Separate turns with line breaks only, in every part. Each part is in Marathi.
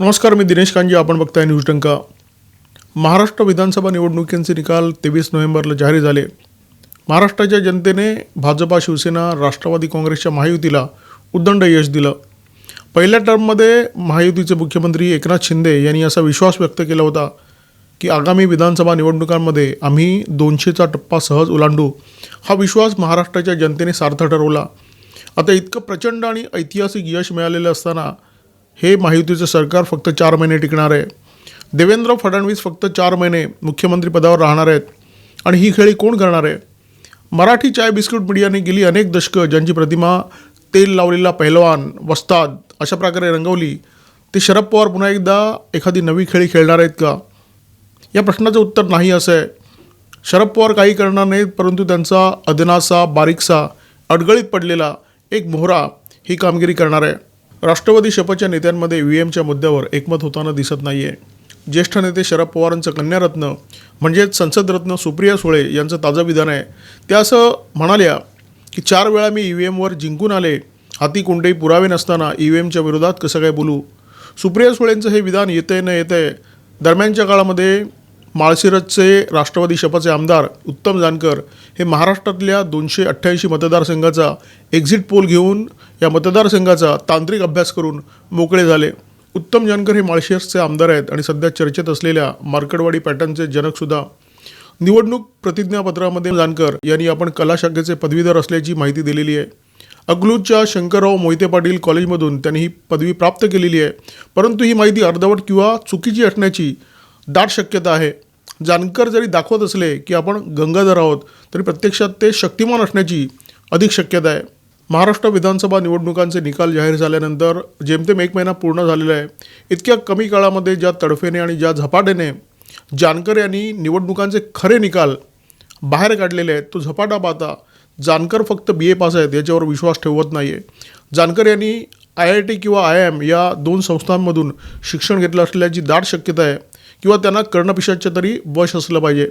नमस्कार मी दिनेश कांजी आपण बघताय न्यूज टंका महाराष्ट्र विधानसभा निवडणुकींचे निकाल तेवीस नोव्हेंबरला जाहीर झाले. महाराष्ट्राच्या जनतेने भाजपा शिवसेना राष्ट्रवादी काँग्रेसच्या महायुतीला उद्दंड यश दिलं. पहिल्या टर्ममध्ये महायुतीचे मुख्यमंत्री एकनाथ शिंदे यांनी असा विश्वास व्यक्त केला होता की आगामी विधानसभा निवडणुकांमध्ये आम्ही दोनशेचा टप्पा सहज ओलांडू. हा विश्वास महाराष्ट्राच्या जनतेने सार्थ ठरवला. आता इतकं प्रचंड आणि ऐतिहासिक यश मिळालेलं असताना हे महायुतीचं सरकार फक्त चार महिने टिकणार आहे. देवेंद्र फडणवीस फक्त चार महिने मुख्यमंत्री पदावर राहणार आहेत. आणि ही खेळी कोण करणार आहे? मराठी चाय बिस्कुट मीडियाने गेली अनेक दशकं ज्यांची प्रतिमा तेल लावलेला पहलवान वस्ताद अशा प्रकारे रंगवली. ते शरद पवार पुन्हा एकदा एखादी नवी खेळी खेळणार आहेत का? या प्रश्नाचं उत्तर नाही असं आहे. शरद पवार काही करणार नाहीत परंतु त्यांचा अदनासा बारीकसा अडगळीत पडलेला एक मोहरा ही कामगिरी करणार आहे. राष्ट्रवादी शपथच्या नेत्यांमध्ये व्ही एमच्या मुद्द्यावर एकमत होताना दिसत नाही आहे ज्येष्ठ नेते शरद पवारांचं कन्यारत्न म्हणजेच संसदरत्न सुप्रिया सुळे यांचं ताजं विधान आहे. त्या असं म्हणाल्या की चार वेळा मी ई व्ही एमवर जिंकून आले. हाती कोणतेही पुरावे नसताना ई व्ही एमच्या विरोधात कसं काय बोलू? सुप्रिया सुळेंचं हे विधान येतंय न येतंय दरम्यानच्या काळामध्ये माळशिरसचे राष्ट्रवादी शपाचे आमदार उत्तम जानकर हे महाराष्ट्रातल्या दोनशे अठ्ठ्याऐंशी मतदारसंघाचा एक्झिट पोल घेऊन या मतदारसंघाचा तांत्रिक अभ्यास करून मोकळे झाले. उत्तम जानकर हे माळशिरसचे आमदार आहेत आणि सध्या चर्चेत असलेल्या मार्कडवाडी पॅटर्नचे जनकसुद्धा निवडणूक प्रतिज्ञापत्रामध्ये जानकर यांनी आपण कला शाखेचे पदवीधर असल्याची माहिती दिलेली आहे. अकलूजच्या शंकरराव मोहिते पाटील कॉलेजमधून त्यांनी ही पदवी प्राप्त केलेली आहे. परंतु ही माहिती अर्धवट किंवा चुकीची असण्याची दाट शक्यता आहे. जानकर जरी दाखवत असले की आपण गंगाधर आहोत तरी प्रत्यक्षात ते शक्तिमान असण्याची अधिक शक्यता आहे. महाराष्ट्र विधानसभा निवडणुकांचे निकाल जाहीर झाल्यानंतर जेमतेम एक महिना पूर्ण झालेला आहे इतक्या कमी काळामध्ये ज्या तडफेने आणि ज्या झपाट्याने जानकर यांनी निवडणुकांचे खरे निकाल बाहेर काढलेले आहेत तो झपाटा पाहता जानकर फक्त बी ए पास आहेत याच्यावर विश्वास ठेवत नाही आहे जानकर यांनी आय आय टी किंवा आय एम या दोन संस्थांमधून शिक्षण घेतलं असल्याची दाट शक्यता आहे. किंवा त्यांना कर्णपिशाच्या तरी वश असलं पाहिजे.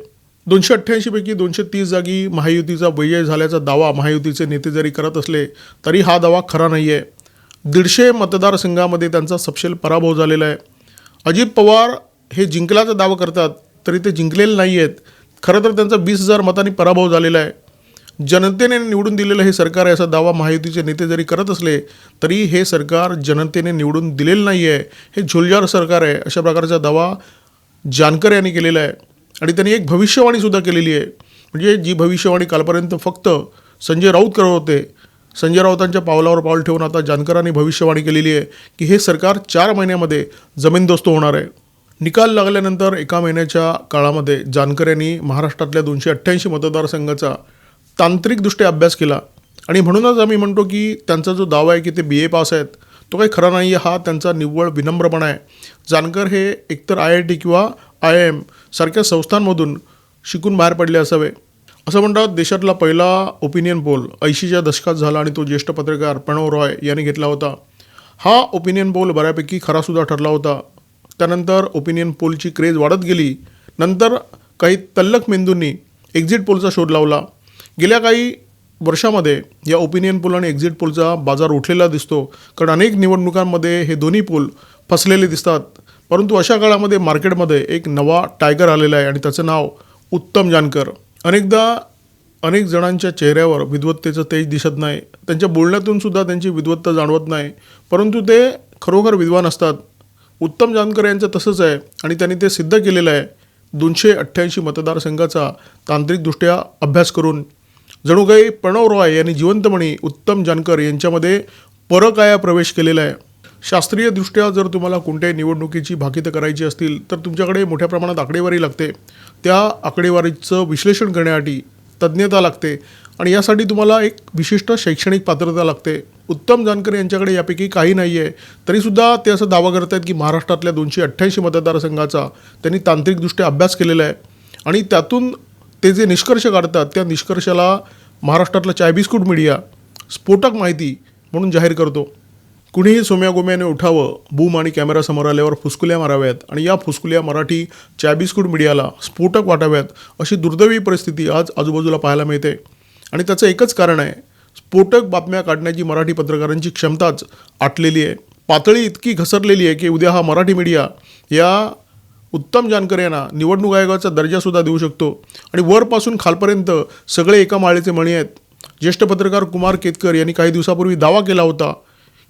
दोनशे अठ्ठ्याऐंशीपैकी दोनशे तीस जागी महायुतीचा विजय झाल्याचा दावा महायुतीचे नेते जरी करत असले तरी हा दावा खरा नाही आहे दीडशे मतदारसंघामध्ये त्यांचा सपशेल पराभव झालेला आहे. अजित पवार हे जिंकल्याचा दावा करतात तरी ते जिंकलेले नाही आहेत खरं तर त्यांचा वीस हजार मतांनी पराभव झालेला आहे. जनतेने निवडून दिलेलं हे सरकार आहे असा दावा महायुतीचे नेते जरी करत असले तरी हे सरकार जनतेने निवडून दिलेलं नाही आहे हे झुलजार सरकार आहे. अशा प्रकारचा दावा जानकर यांनी केलेलं आहे. आणि त्यांनी एक भविष्यवाणीसुद्धा केलेली आहे. म्हणजे जी भविष्यवाणी कालपर्यंत फक्त संजय राऊत करत होते संजय राऊतांच्या पावलावर पाऊल ठेवून आता जानकरांनी भविष्यवाणी केलेली आहे की हे सरकार चार महिन्यामध्ये जमीनदोस्त होणार आहे. निकाल लागल्यानंतर एका महिन्याच्या काळामध्ये जानकर यांनी महाराष्ट्रातल्या दोनशे अठ्ठ्याऐंशी मतदारसंघाचा तांत्रिकदृष्ट्या अभ्यास केला. आणि म्हणूनच आम्ही म्हणतो की त्यांचा जो दावा आहे की ते बी ए पास आहेत तो काही खरा नाही आहे. हा त्यांचा निव्वळ विनम्रपणा आहे. जानकर हे एकतर आय आय टी किंवा आय एम सारख्या संस्थांमधून शिकून बाहेर पडले असावे. असं म्हणतात देशातला पहिला ओपिनियन पोल ऐंशीच्या दशकात झाला आणि तो ज्येष्ठ पत्रकार प्रणव रॉय यांनी घेतला होता. हा ओपिनियन पोल बऱ्यापैकी खरासुद्धा ठरला होता. त्यानंतर ओपिनियन पोलची क्रेज वाढत गेली. नंतर काही तल्लक मेंदूंनी एक्झिट पोलचा शोध लावला. गेल्या काही वर्षामध्ये या ओपिनियन पोल आणि एक्झिट पोलचा बाजार उठलेला दिसतो. कारण अनेक निवडणुकांमध्ये हे दोन्ही पोल फसलेले दिसतात. परंतु अशा काळामध्ये मार्केटमध्ये एक नवा टायगर आलेला आहे आणि त्याचं नाव उत्तम जानकर. अनेकदा अनेक जणांच्या चेहऱ्यावर विद्वत्तेचं तेज दिसत नाही. त्यांच्या बोलण्यातून सुद्धा त्यांची विद्वत्ता जाणवत नाही. परंतु ते खरोखर विद्वान असतात. उत्तम जानकर यांचं तसंच आहे आणि त्यांनी ते सिद्ध केलेलं आहे. दोनशे अठ्ठ्याऐंशी मतदारसंघाचा तांत्रिकदृष्ट्या अभ्यास करून जणू काही प्रणव रॉय यांनी जिवंतमणी उत्तम जानकर यांच्यामध्ये परकाया प्रवेश केलेला आहे. शास्त्रीयदृष्ट्या जर तुम्हाला कोणत्याही निवडणुकीची भाकितं करायची असतील तर तुमच्याकडे मोठ्या प्रमाणात आकडेवारी लागते. त्या आकडेवारीचं विश्लेषण करण्यासाठी तज्ज्ञता लागते आणि यासाठी तुम्हाला एक विशिष्ट शैक्षणिक पात्रता लागते. उत्तम जानकर यांच्याकडे यापैकी काही नाही आहे तरीसुद्धा ते असं दावा करत आहेत की महाराष्ट्रातल्या दोनशे अठ्ठ्याऐंशी मतदारसंघाचा त्यांनी तांत्रिकदृष्ट्या अभ्यास केलेला आहे. आणि त्यातून ते जे निष्कर्ष काढतात त्या निष्कर्षाला महाराष्ट्रातला चायबिस्कूट मीडिया स्फोटक माहिती म्हणून जाहीर करतो. कुणीही सोम्या गोम्याने उठावं बूम आणि कॅमेरासमोर आल्यावर फुसकुल्या माराव्यात आणि या फुसकुल्या मराठी चायबिस्कूट मीडियाला स्फोटक वाटाव्यात अशी दुर्दैवी परिस्थिती आज आजूबाजूला पाहायला मिळते. आणि त्याचं एकच कारण आहे स्फोटक बातम्या काढण्याची मराठी पत्रकारांची क्षमताच आटलेली आहे. पातळी इतकी घसरलेली आहे की उद्या हा मराठी मीडिया या उत्तम जानकर यांना निवडणूक आयोगाचा दर्जासुद्धा देऊ शकतो. आणि वरपासून खालपर्यंत सगळे एका माळेचे मणी आहेत. ज्येष्ठ पत्रकार कुमार केतकर यांनी काही दिवसापूर्वी दावा केला होता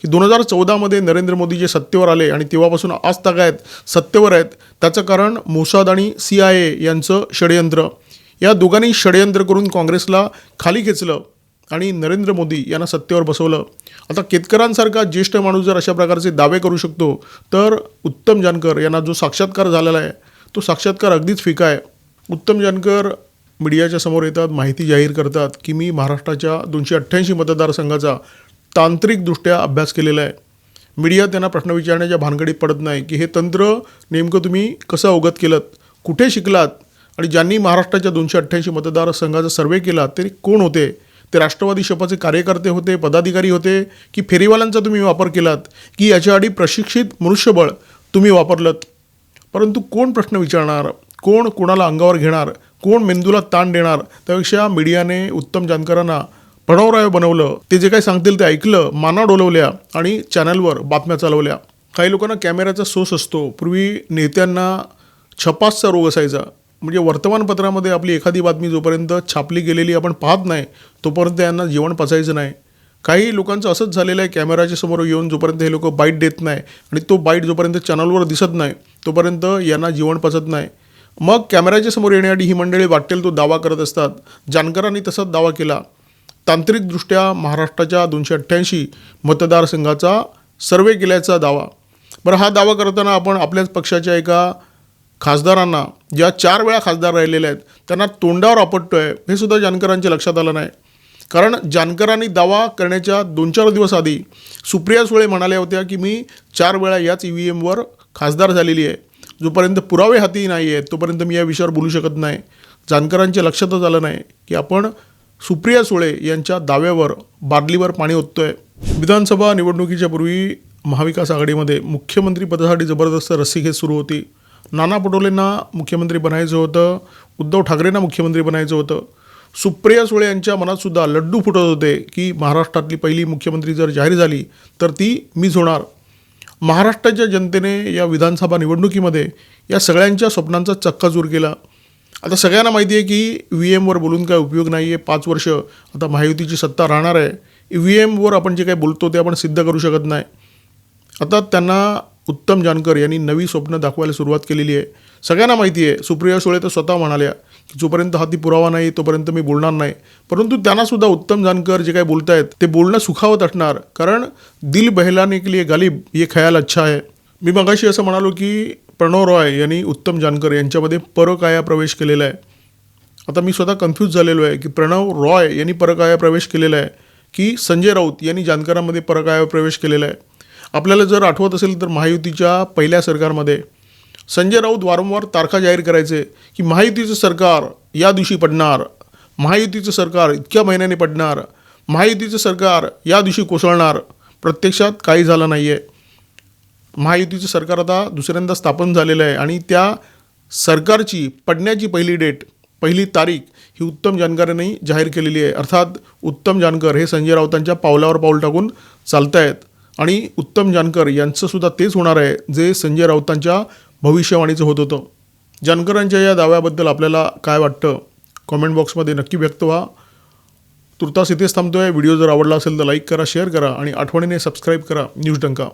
की दोन हजार चौदामध्ये नरेंद्र मोदी जे सत्तेवर आले आणि तेव्हापासून आज तागायत सत्तेवर आहेत. त्याचं कारण मोसाद आणि सी आय ए यांचं षडयंत्र. या दोघांनी षडयंत्र करून काँग्रेसला खाली खेचलं. आणि नरेंद्र मोदी यांना सत्तेवर बसवलं. आता केतकरांसारखा ज्येष्ठ माणूस जर अशा प्रकारचे दावे करू शकतो तर उत्तम जानकर यांना जो साक्षात्कार झालेला आहे तो साक्षात्कार अगदीच फिका आहे. उत्तम जानकर मीडियाच्या समोर येतात माहिती जाहीर करतात की मी महाराष्ट्राच्या दोनशे अठ्ठ्याऐंशी मतदारसंघाचा तांत्रिकदृष्ट्या अभ्यास केलेला आहे. मीडिया त्यांना प्रश्न विचारण्याच्या भानगडीत पडत नाही की हे तंत्र नेमकं तुम्ही कसं अवगत केलं कुठे शिकलात आणि ज्यांनी महाराष्ट्राच्या दोनशे अठ्ठ्याऐंशी मतदारसंघाचा सर्वे केला ते कोण होते? ते राष्ट्रवादी शपाचे कार्यकर्ते होते पदाधिकारी होते की फेरीवाल्यांचा तुम्ही वापर केलात की याच्या आधी प्रशिक्षित मनुष्यबळ तुम्ही वापरलं परंतु कोण प्रश्न विचारणार? कोण कोणाला अंगावर घेणार? कोण मेंदूला ताण देणार? त्यापेक्षा मीडियाने उत्तम जानकरांना प्रणवराय बनवलं. ते जे काही सांगतील ते ऐकलं माना डोलवल्या आणि चॅनलवर बातम्या चालवल्या. काही लोकांना कॅमेऱ्याचा सोस असतो. पूर्वी नेत्यांना छपासचा रोग असायचा. म्हणजे वर्तमानपत्रामध्ये आपली एखादी बातमी जोपर्यंत छापली गेलेली आपण पाहत नाही तोपर्यंत यांना जेवण पचायचं नाही. काही लोकांचं असंच झालेलं आहे कॅमेराच्या समोर येऊन जोपर्यंत हे लोक बाईट देत नाही आणि तो बाईट जोपर्यंत चॅनलवर दिसत नाही तोपर्यंत यांना जेवण पचत नाही. मग कॅमेऱ्याच्या समोर येण्याआधी ही मंडळी वाटेल तो दावा करत असतात. जानकरांनी तसाच दावा केला. तांत्रिकदृष्ट्या महाराष्ट्राच्या दोनशे अठ्ठ्याऐंशी मतदारसंघाचा सर्वे केल्याचा दावा. बरं हा दावा करताना आपण आपल्याच पक्षाच्या एका खासदारांना ज्या चार वेळा खासदार राहिलेले आहेत त्यांना तोंडावर आपटतो आहे हे सुद्धा जानकरांच्या लक्षात आलं नाही. कारण जानकरांनी दावा करण्याच्या दोन चार दिवस आधी सुप्रिया सुळे म्हणाल्या होत्या की मी चार वेळा याच ई व्ही एमवर खासदार झालेली आहे. जोपर्यंत पुरावे हाती नाही आहेत तोपर्यंत मी या विषयावर बोलू शकत नाही. जानकरांच्या लक्षातच आलं नाही की आपण सुप्रिया सुळे यांच्या दाव्यावर बादलीवर पाणी ओततो आहे विधानसभा निवडणुकीच्या पूर्वी महाविकास आघाडीमध्ये मुख्यमंत्री पदासाठी जबरदस्त रस्सीखेच सुरू होती. नाना पटोलेंना मुख्यमंत्री बनायचं होतं उद्धव ठाकरेंना मुख्यमंत्री बनायचं होतं. सुप्रिया सुळे यांच्या मनातसुद्धा लड्डू फुटत होते की महाराष्ट्रातली पहिली मुख्यमंत्री जर जाहीर झाली तर ती मीच होणार. महाराष्ट्राच्या जनतेने या विधानसभा निवडणुकीमध्ये या सगळ्यांच्या स्वप्नांचा चक्काचूर केला. आता सगळ्यांना माहिती आहे की व्ही एमवर बोलून काय उपयोग नाही आहे पाच वर्ष आता महायुतीची सत्ता राहणार आहे. व्ही एमवर आपण जे काही बोलतो ते आपण सिद्ध करू शकत नाही. आता त्यांना उत्तम जानकर यांनी नवी स्वप्न दाखवायला सुरुवात केलेली आहे. सगळ्यांना माहिती आहे सुप्रिया सुळे तर स्वतः म्हणाल्या की जोपर्यंत हाती पुरावा नाही तोपर्यंत मी बोलणार नाही. परंतु त्यांनासुद्धा उत्तम जानकर जे काही बोलत आहेत ते बोलणं सुखावत असणार. कारण दिल बहलाने के लिए गालिब ये ख्याल अच्छा आहे मी मगाशी असं म्हणालो की प्रणव रॉय यांनी उत्तम जानकर यांच्यामध्ये परकाया प्रवेश केलेला आहे. आता मी स्वतः कन्फ्यूज झालेलो आहे की प्रणव रॉय यांनी परकाया प्रवेश केलेला आहे की संजय राऊत यांनी जानकरांमध्ये परकाया प्रवेश केलेला आहे. आपल्याला जर आठवत असेल तर महायुतीच्या पहिल्या सरकारमध्ये संजय राऊत वारंवार तारखा जाहीर करायचे की महायुतीचं सरकार या दिवशी पडणार महायुतीचं सरकार इतक्या महिन्याने पडणार महायुतीचं सरकार या दिवशी कोसळणार प्रत्यक्षात काही झालं नाही आहे महायुतीचं सरकार आता दुसऱ्यांदा स्थापन झालेलं आहे आणि त्या सरकारची पडण्याची पहिली डेट पहिली तारीख ही उत्तम जानकरांनी जाहीर केलेली आहे. अर्थात उत्तम जानकर हे संजय राऊतांच्या पावलावर पाऊल टाकून चालत आहेत आणि उत्तम जानकर यांचं सुद्धा तेच होणार आहे जे संजय राऊतांच्या भविष्यवाणीचं होत होतं. जानकरांच्या या दाव्याबद्दल आपल्याला काय वाटतं? कॉमेंट बॉक्समध्ये नक्की व्यक्त व्हा. तुर्तास इथेच थांबतोय. व्हिडिओ जर आवडला असेल तर लाईक करा शेअर करा आणि आठवणीने सबस्क्राईब करा. न्यूज डंका.